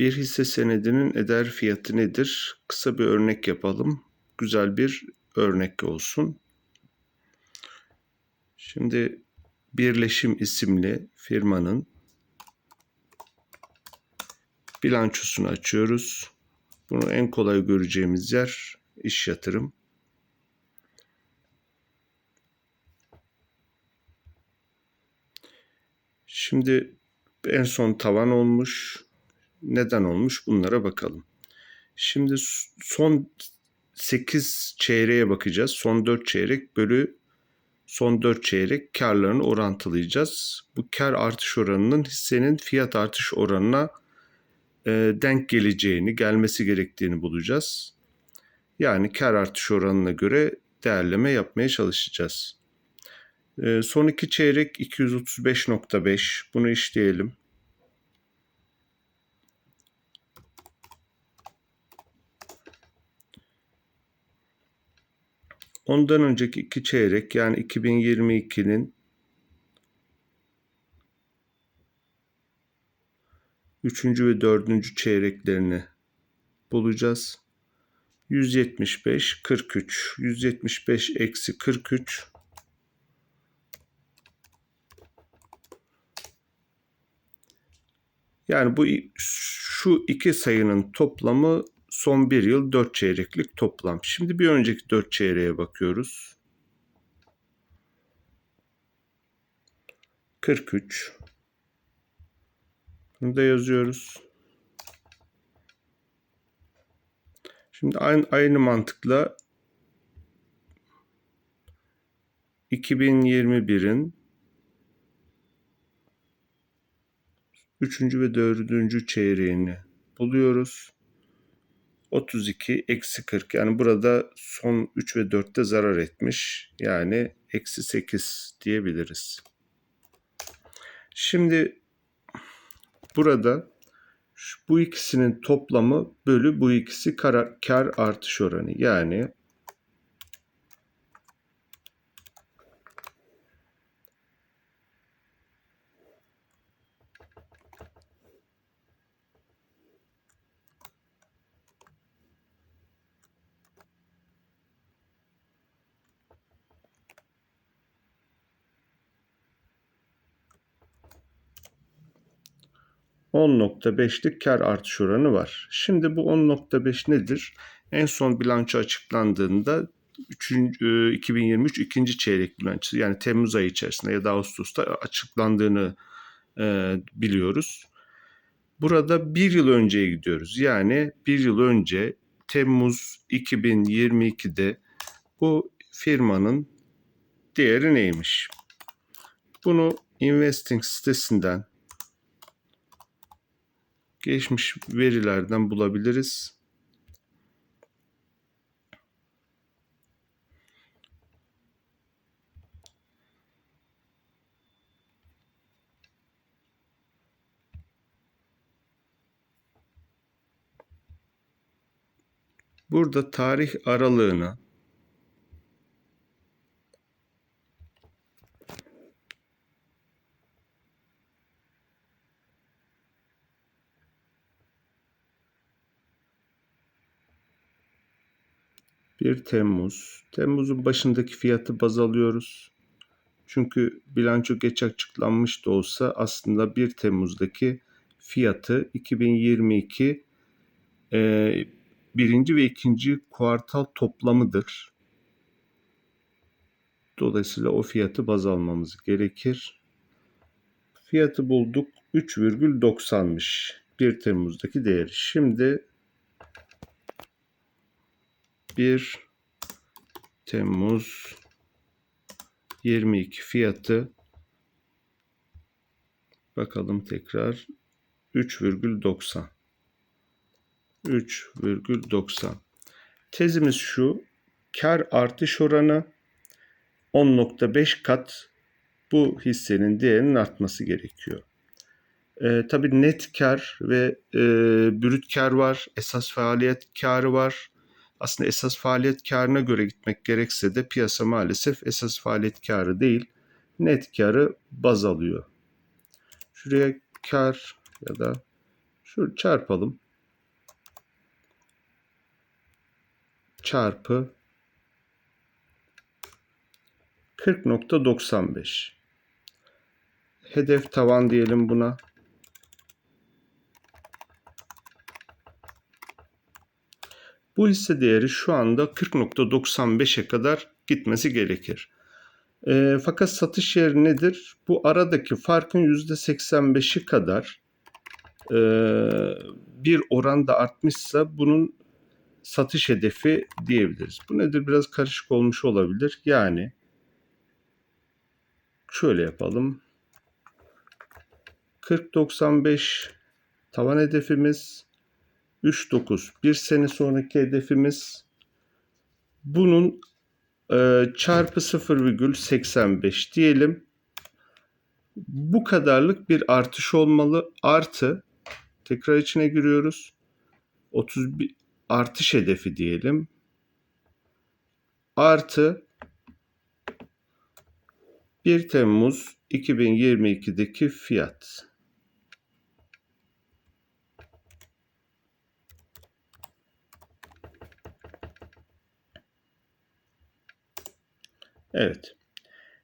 Bir hisse senedinin eder fiyatı nedir? Kısa bir örnek yapalım. Güzel bir örnek olsun. Şimdi Birleşim isimli firmanın bilançosunu açıyoruz. Bunu en kolay göreceğimiz yer iş yatırım. Şimdi en son tavan olmuş. Neden olmuş bunlara bakalım. Şimdi son 8 çeyreğe bakacağız. Son 4 çeyrek bölü son 4 çeyrek karlarını orantılayacağız. Bu kar artış oranının hissenin fiyat artış oranına e, denk geleceğini, gelmesi gerektiğini bulacağız. Yani kar artış oranına göre değerleme yapmaya çalışacağız. E, son iki çeyrek 235.5 bunu işleyelim. Ondan önceki iki çeyrek yani 2022'nin üçüncü ve dördüncü çeyreklerini bulacağız. 175, 43. 175 eksi 43. Yani bu şu iki sayının toplamı son bir yıl 4 çeyreklik toplam. Şimdi bir önceki 4 çeyreğe bakıyoruz. 43. Bunu da yazıyoruz. Şimdi aynı, aynı mantıkla 2021'in 3. ve 4. çeyreğini buluyoruz. 32 eksi 40 yani burada son 3 ve 4'te zarar etmiş. Yani eksi 8 diyebiliriz. Şimdi burada bu ikisinin toplamı bölü bu ikisi kar, kar artış oranı. Yani 10.5'lik kar artış oranı var. Şimdi bu 10.5 nedir? En son bilanço açıklandığında 3. 2023 ikinci çeyrek bilançosu yani Temmuz ayı içerisinde ya da Ağustos'ta açıklandığını e, biliyoruz. Burada bir yıl önceye gidiyoruz. Yani bir yıl önce Temmuz 2022'de bu firmanın değeri neymiş? Bunu Investing sitesinden geçmiş verilerden bulabiliriz. Burada tarih aralığını Bir Temmuz. Temmuz'un başındaki fiyatı baz alıyoruz. Çünkü bilanço geç açıklanmış da olsa aslında 1 Temmuz'daki fiyatı 2022 e, birinci ve ikinci kuartal toplamıdır. Dolayısıyla o fiyatı baz almamız gerekir. Fiyatı bulduk 3,90'mış 1 Temmuz'daki değeri. Şimdi 1 Temmuz 22 fiyatı. Bakalım tekrar 3,90 3,90 tezimiz şu kar artış oranı 10.5 kat. Bu hissenin değerinin artması gerekiyor. E, tabii net kar ve e, brüt kar var, esas faaliyet karı var, aslında esas faaliyet karına göre gitmek gerekse de piyasa maalesef esas faaliyet karı değil net karı baz alıyor. Şuraya kar ya da Şöyle çarpalım. Çarpı 40.95. Hedef tavan diyelim buna. Bu hisse değeri şu anda 40.95'e kadar gitmesi gerekir. E, fakat satış yeri nedir? Bu aradaki farkın %85'i kadar e, bir oranda artmışsa bunun satış hedefi diyebiliriz. Bu nedir? Biraz karışık olmuş olabilir. Yani şöyle yapalım. 40.95 tavan hedefimiz 3.9 bir sene sonraki hedefimiz bunun e, çarpı 0,85 diyelim. Bu kadarlık bir artış olmalı. Artı tekrar içine giriyoruz. 31 artış hedefi diyelim. Artı 1 Temmuz 2022'deki fiyat. Evet.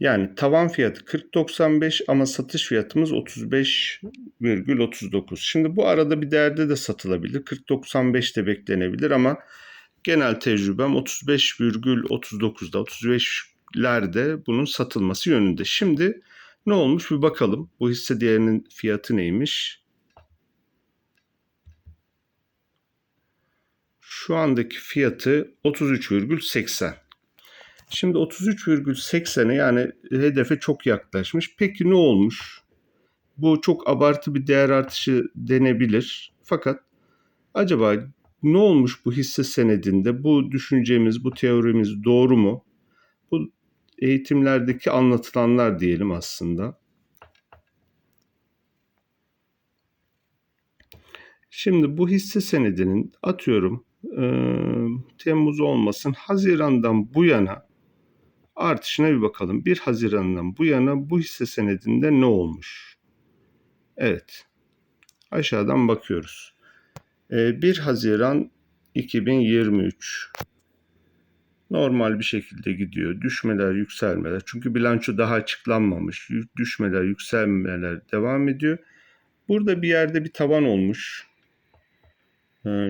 Yani tavan fiyatı 40.95 ama satış fiyatımız 35,39. Şimdi bu arada bir değerde de satılabilir. 40.95 de beklenebilir ama genel tecrübem 35,39'da 35'lerde bunun satılması yönünde. Şimdi ne olmuş bir bakalım. Bu hisse değerinin fiyatı neymiş? Şu andaki fiyatı 33,80. Şimdi 33,80'e yani hedefe çok yaklaşmış. Peki ne olmuş? Bu çok abartı bir değer artışı denebilir. Fakat acaba ne olmuş bu hisse senedinde? Bu düşüncemiz, bu teorimiz doğru mu? Bu eğitimlerdeki anlatılanlar diyelim aslında. Şimdi bu hisse senedinin atıyorum e, Temmuz olmasın Haziran'dan bu yana artışına bir bakalım. 1 Haziran'dan bu yana bu hisse senedinde ne olmuş? Evet. Aşağıdan bakıyoruz. 1 Haziran 2023 normal bir şekilde gidiyor. Düşmeler, yükselmeler. Çünkü bilanço daha açıklanmamış. Düşmeler, yükselmeler devam ediyor. Burada bir yerde bir tavan olmuş.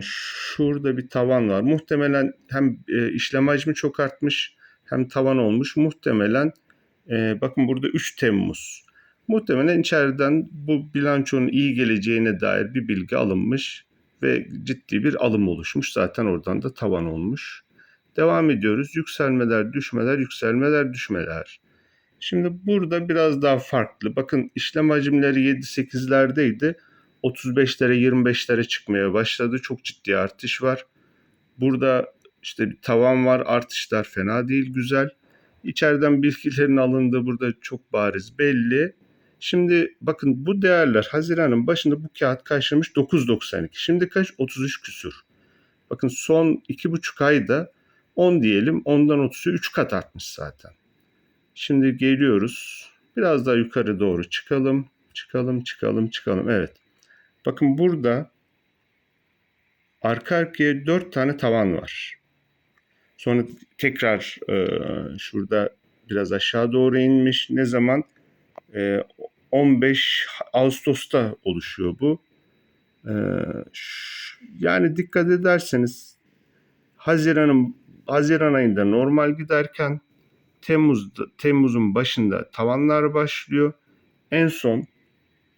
Şurada bir tavan var. Muhtemelen hem işlem hacmi çok artmış hem tavan olmuş. Muhtemelen e, bakın burada 3 Temmuz. Muhtemelen içeriden bu bilançonun iyi geleceğine dair bir bilgi alınmış ve ciddi bir alım oluşmuş. Zaten oradan da tavan olmuş. Devam ediyoruz. Yükselmeler, düşmeler, yükselmeler, düşmeler. Şimdi burada biraz daha farklı. Bakın işlem hacimleri 7-8'lerdeydi. 35'lere 25'lere çıkmaya başladı. Çok ciddi artış var. Burada işte bir tavan var. Artışlar fena değil, güzel. İçeriden bilgilerin alındığı burada çok bariz belli. Şimdi bakın bu değerler Haziran'ın başında bu kağıt karşılamış 9.92. Şimdi kaç? 33 küsür. Bakın son 2,5 ayda 10 diyelim. Ondan 30'u 3 kat artmış zaten. Şimdi geliyoruz. Biraz daha yukarı doğru çıkalım. Çıkalım, çıkalım, çıkalım. Evet. Bakın burada arka arkaya 4 tane tavan var. Sonra tekrar e, şurada biraz aşağı doğru inmiş. Ne zaman? E, 15 Ağustos'ta oluşuyor bu. E, yani dikkat ederseniz Haziran'ın Haziran ayında normal giderken Temmuz'da Temmuz'un başında tavanlar başlıyor. En son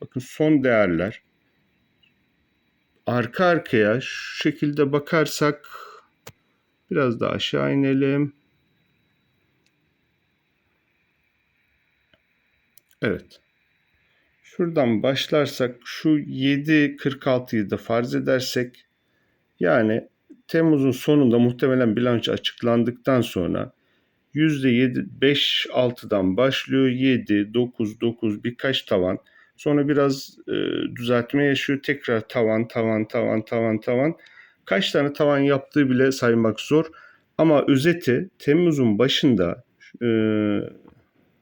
bakın son değerler arka arkaya şu şekilde bakarsak Biraz daha aşağı inelim. Evet. Şuradan başlarsak şu 7.46'yı da farz edersek yani Temmuz'un sonunda muhtemelen bilanço açıklandıktan sonra %7 5 6'dan başlıyor. 7 9 9 birkaç tavan. Sonra biraz e, düzeltme yaşıyor. Tekrar tavan tavan tavan tavan tavan. Kaç tane tavan yaptığı bile saymak zor. Ama özeti Temmuz'un başında e,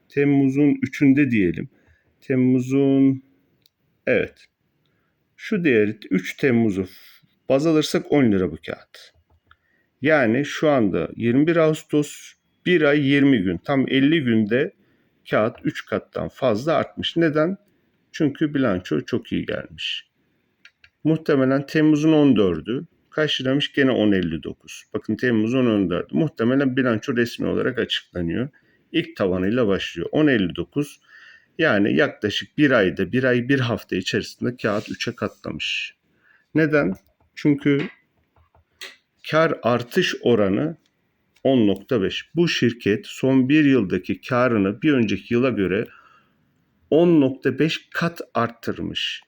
Temmuz'un 3'ünde diyelim. Temmuz'un evet Şu değeri 3 Temmuz'u baz alırsak 10 lira bu kağıt. Yani şu anda 21 Ağustos 1 ay 20 gün tam 50 günde kağıt 3 kattan fazla artmış. Neden? Çünkü bilanço çok iyi gelmiş. Muhtemelen Temmuz'un 14'ü kaç? Gene 10.59. Bakın Temmuz'un 14'ü. Muhtemelen bilanço resmi olarak açıklanıyor. İlk tavanıyla başlıyor. 10.59 yani yaklaşık bir ayda, bir ay, bir hafta içerisinde kağıt 3'e katlamış. Neden? Çünkü kar artış oranı 10.5. Bu şirket son bir yıldaki karını bir önceki yıla göre 10.5 kat arttırmış.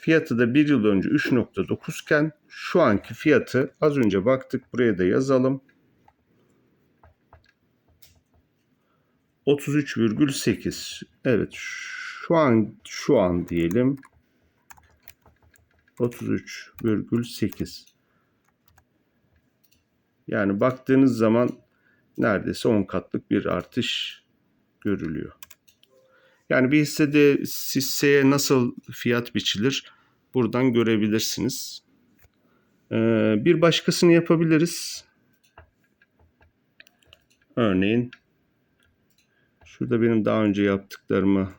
Fiyatı da bir yıl önce 3.9 iken şu anki fiyatı az önce baktık buraya da yazalım. 33,8. Evet şu an şu an diyelim 33,8. Yani baktığınız zaman neredeyse 10 katlık bir artış görülüyor. Yani bir hissede hisseye nasıl fiyat biçilir buradan görebilirsiniz. Ee, bir başkasını yapabiliriz. Örneğin şurada benim daha önce yaptıklarımı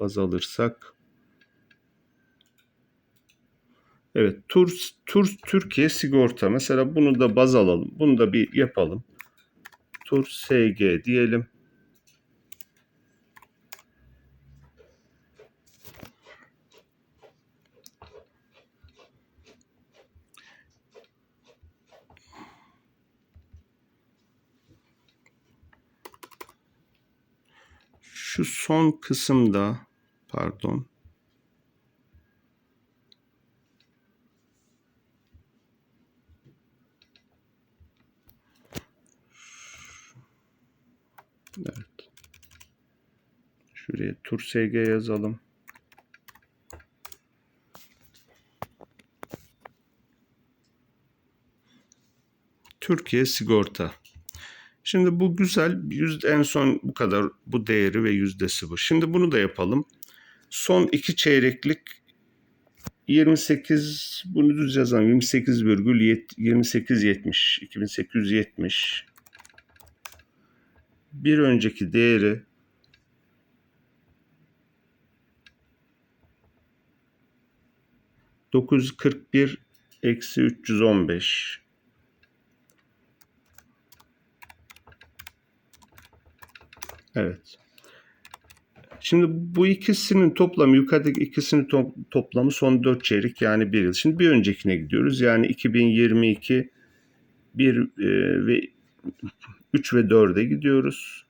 baz alırsak Evet, Tur, Tur Türkiye sigorta. Mesela bunu da baz alalım. Bunu da bir yapalım. Tur SG diyelim. Şu son kısımda pardon Evet. Şuraya tur SG yazalım. Türkiye sigorta. Şimdi bu güzel. Yüzde, en son bu kadar bu değeri ve yüzdesi bu. Şimdi bunu da yapalım. Son iki çeyreklik 28 bunu düz yazalım. 28,2870 2870 bir önceki değeri dokuz kırk bir eksi üç yüz on beş Evet. Şimdi bu ikisinin toplamı yukarıdaki ikisinin to- toplamı son 4 çeyrek yani bir yıl. Şimdi bir öncekine gidiyoruz. Yani 2022 1 e, ve 3 ve 4'e gidiyoruz.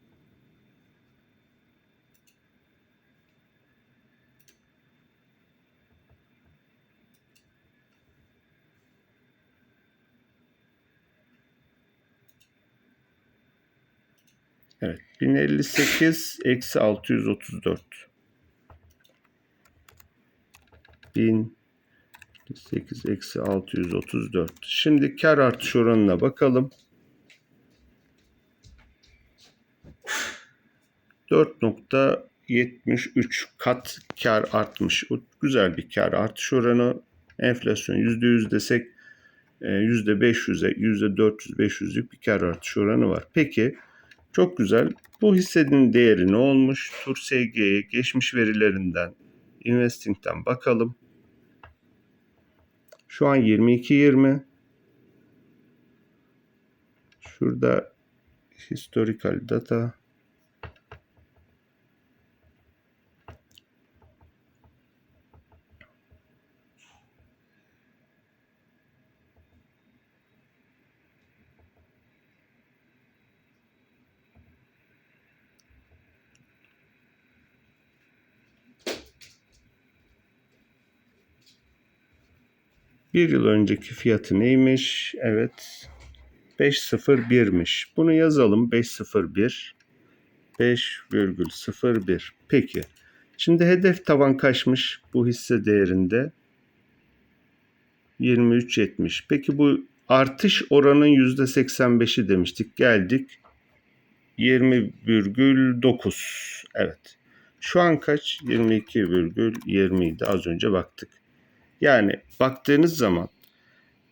Evet. 1058 eksi 634. 1058 eksi 634. Şimdi kar artış oranına bakalım. 4.73 kat kar artmış. O güzel bir kar artış oranı. Enflasyon %100 desek %500'e %400-500'lük bir kar artış oranı var. Peki çok güzel. Bu hissenin değeri ne olmuş? Tur SG'ye geçmiş verilerinden Investing'den bakalım. Şu an 22.20. Şurada historical data. Bir yıl önceki fiyatı neymiş? Evet. 501'miş. Bunu yazalım. 501. 5,01. Peki. Şimdi hedef tavan kaçmış bu hisse değerinde? 23.70. Peki bu artış oranın %85'i demiştik. Geldik 20,9. Evet. Şu an kaç? 22,20 idi. Az önce baktık. Yani baktığınız zaman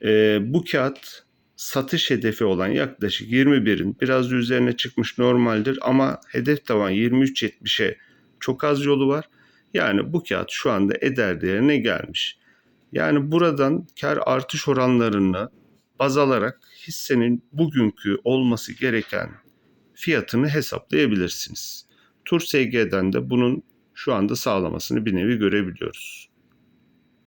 e, bu kağıt satış hedefi olan yaklaşık 21'in biraz üzerine çıkmış normaldir ama hedef tavan 23.70'e çok az yolu var. Yani bu kağıt şu anda eder değerine gelmiş. Yani buradan kar artış oranlarını baz alarak hissenin bugünkü olması gereken fiyatını hesaplayabilirsiniz. Tur SG'den de bunun şu anda sağlamasını bir nevi görebiliyoruz.